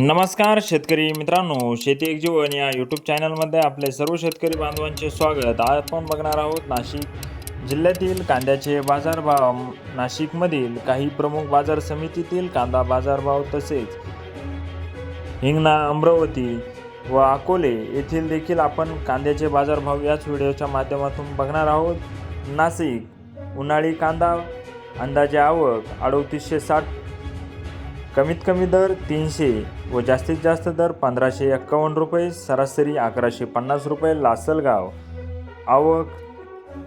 नमस्कार शेतकरी मित्रांनो शेती एक जीवन या यूट्यूब चॅनलमध्ये आपले सर्व शेतकरी बांधवांचे स्वागत. आज आपण बघणार आहोत नाशिक जिल्ह्यातील कांद्याचे बाजारभाव. नाशिकमधील काही प्रमुख बाजार समितीतील कांदा बाजारभाव तसेच हिंगणा अमरावती व अकोले येथील देखील आपण कांद्याचे बाजारभाव याच व्हिडिओच्या माध्यमातून बघणार आहोत. नाशिक उन्हाळी कांदा अंदाजे आवक अडोतीसशे साठ कमीत कमी दर तीनशे व जास्तीत जास्त दर पंधराशे एक्कावन्न रुपये सरासरी अकराशे पन्नास रुपये लासलगाव. आवक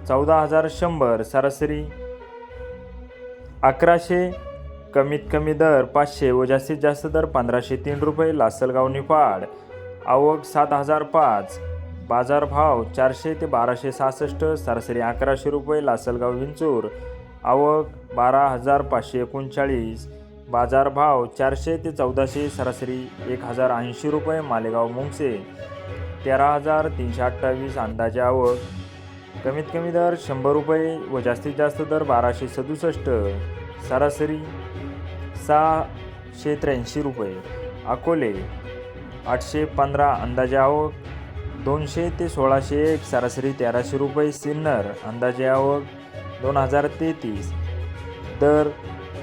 चौदा हजार शंभर सरासरी अकराशे. कमीत कमी दर पाचशे व जास्तीत जास्त दर पंधराशे तीन रुपये लासलगाव निफाड. आवक सात हजार पाच बाजारभाव चारशे ते बाराशे सहासष्ट सरासरी अकराशे रुपये लासलगाव विंचूर. आवक बारा हजार पाचशे एकोणचाळीस बाजारभाव चारशे ते चौदाशे सरासरी एक हजार ऐंशी रुपये मालेगाव मुंगसे. तेरा हजार तीनशे अठ्ठावीस अंदाजे आवक. कमीत कमी दर शंभर रुपये व जास्तीत जास्त दर बाराशे सदुसष्ट. सरासरी सहाशे त्र्याऐंशी रुपये. अकोले आठशे पंधरा अंदाजे आवक. दोनशे ते सोळाशे एक सरासरी तेराशे रुपये सिन्नर अंदाजे आवक. दोन हजार तेहतीस. दर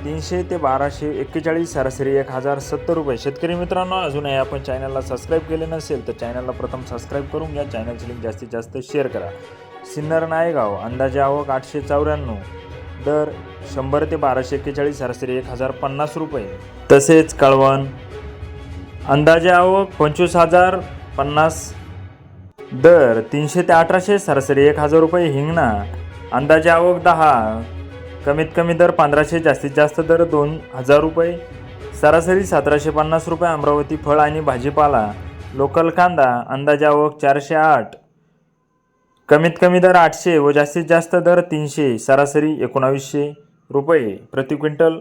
तीनशे ते बाराशे एक्केचाळीस सरासरी एक हजार सत्तर रुपये. शेतकरी मित्रांनो अजूनही आपण चॅनलला सबस्क्राईब केले नसेल तर चॅनलला प्रथम सबस्क्राईब करून घ्या. चॅनलची लिंक जास्तीत जास्त शेअर करा. सिन्नर नायगाव अंदाजे आवक आठशे चौऱ्याण्णव. दर शंभर ते बाराशे एक्केचाळीस सरासरी एक हजार पन्नास रुपये. तसेच कळवण अंदाजे आवक पंचवीस हजार पन्नास. दर तीनशे ते अठराशे सरासरी एक हजार रुपये. हिंगणा अंदाजे आवक दहा. कमीत कमी दर पंधराशे जास्तीत जास्त दर दोन हजार रुपये. सरासरी सतराशे पन्नास रुपये अमरावती फळ आणि भाजीपाला. लोकल कांदा अंदाजे आवक चारशे आठ. कमीत कमी दर आठशे व जास्तीत जास्त दर तीनशे सरासरी एकोणावीसशे रुपये प्रति क्विंटल.